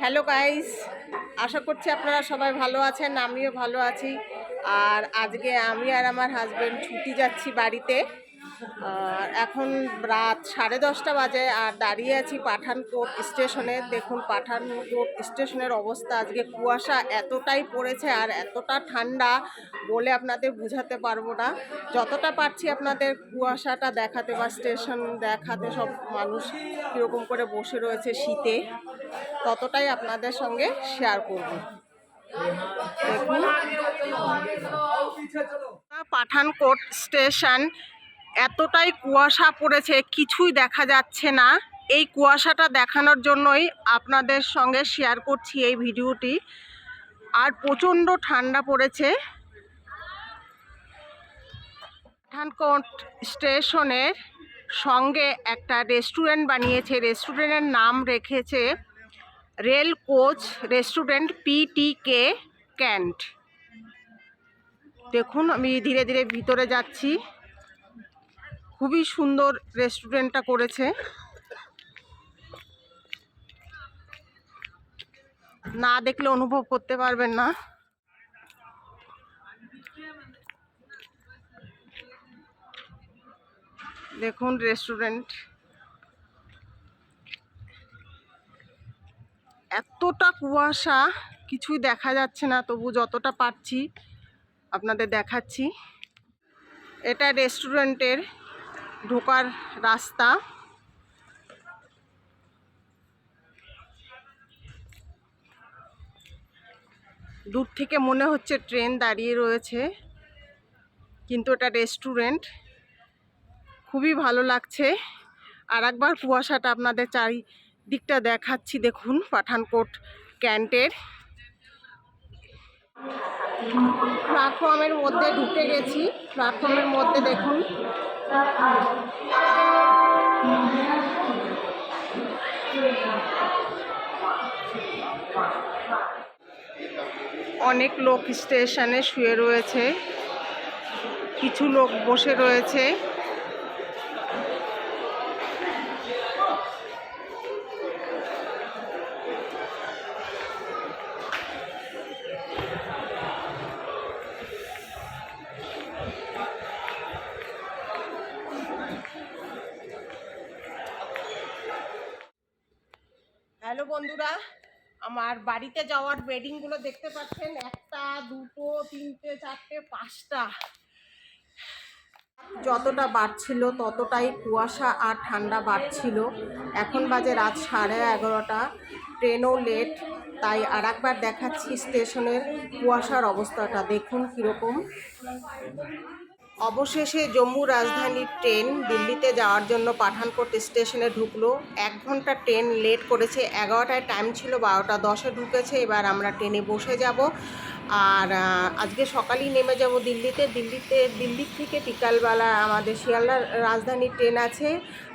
Hello guys, আশা করছি আপনারা সবাই ভালো আছেন, আমিও ভালো আছি। আর আজকে আমি আর আমার হাজব্যান্ড ছুটি যাচ্ছি বাড়িতে। আর এখন রাত সাড়ে দশটা বাজে আর দাঁড়িয়ে আছি পাঠানকোট স্টেশনে। দেখুন পাঠানকোট স্টেশনের অবস্থা আজকে কুয়াশা এতটাই পড়েছে আর এতটা ঠান্ডা বলে আপনাদের বোঝাতে পারব না। যতটা পারছি আপনাদের কুয়াশাটা দেখাতে বা স্টেশন দেখাতে সব মানুষ কীরকম করে বসে রয়েছে শীতে ততটাই আপনাদের সঙ্গে শেয়ার করব। দেখুন। পাঠানকোট স্টেশন এতটাই কুয়াশা পড়েছে, কিছুই দেখা যাচ্ছে না। এই কুয়াশাটা দেখানোর জন্যই আপনাদের সঙ্গে শেয়ার করছি এই ভিডিওটি। আর প্রচণ্ড ঠান্ডা পড়েছে। পাঠানকোট স্টেশনের সঙ্গে একটা রেস্টুরেন্ট বানিয়েছে। রেস্টুরেন্টের নাম রেখেছে রেল কোচ রেস্টুরেন্ট পিটিকে ক্যান্ট দেখুন, আমি ধীরে ধীরে ভিতরে যাচ্ছি। খুবই সুন্দর রেস্টুরেন্টটা করেছে। না দেখলে অনুভব করতে পারবেন না। দেখুন রেস্টুরেন্ট এতটা কুয়াশা, কিছুই দেখা যাচ্ছে না, তবু যতটা পারছি আপনাদের দেখাচ্ছি। এটা রেস্টুরেন্টের ঢোকার রাস্তা। দূর থেকে মনে হচ্ছে ট্রেন দাঁড়িয়ে রয়েছে, কিন্তু এটা রেস্টুরেন্ট। খুবই ভালো লাগছে। আর একবার কুয়াশাটা আপনাদের চারিদিকটা দেখাচ্ছি, দেখুন, পাঠানকোট ক্যান্টের। প্ল্যাটফর্মের মধ্যে ঢুকে গেছি। প্ল্যাটফর্মের মধ্যে দেখুন অনেক লোক স্টেশনে শুয়ে রয়েছে। কিছু লোক বসে রয়েছে হ্যালো বন্ধুরা আমার বাড়িতে যাওয়ার বেডিংগুলো দেখতে পাচ্ছেন। একটা দুটো তিনটে চারটে পাঁচটা। যতটা বাড়ছিল ততটাই কুয়াশা আর ঠান্ডা বাড়ছিল। এখন বাজে রাত সাড়ে এগারোটা। ট্রেনও লেট তাই আর একবার দেখাচ্ছি স্টেশনের কুয়াশার অবস্থাটা। দেখুন কীরকম। অবশেষে জম্মু রাজধানীর ট্রেন দিল্লিতে যাওয়ার জন্য পাঠানকোট স্টেশনে ঢুকলো। এক ঘণ্টা ট্রেন লেট করেছে। এগারোটায় টাইম ছিল, বারোটা দশে ঢুকেছে। এবার আমরা ট্রেনে বসে যাব। আর আজকে সকালেই নেমে যাব দিল্লিতে। দিল্লিতে, দিল্লির থেকে বিকালবেলা আমাদের শিয়ালদার রাজধানীর ট্রেন আছে।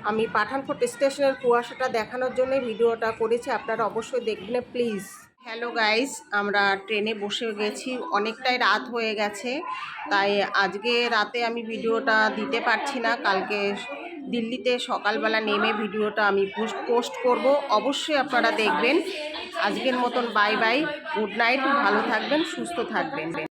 আমি পাঠানকোট স্টেশনের কুয়াশাটা দেখানোর জন্য ভিডিওটা করেছি। আপনারা অবশ্যই দেখবেন, প্লিজ। হ্যালো গাইস, আমরা ট্রেনে বসে গেছি। অনেকটাই রাত হয়ে গেছে। তাই আজকে রাতে আমি ভিডিওটা দিতে পারছি না। কালকে দিল্লিতে সকালবেলা নেমে ভিডিওটা আমি পোস্ট পোস্ট করব। অবশ্যই আপনারা দেখবেন। আজকের মতন বাই বাই গুড নাইট ভালো থাকবেন, সুস্থ থাকবেন।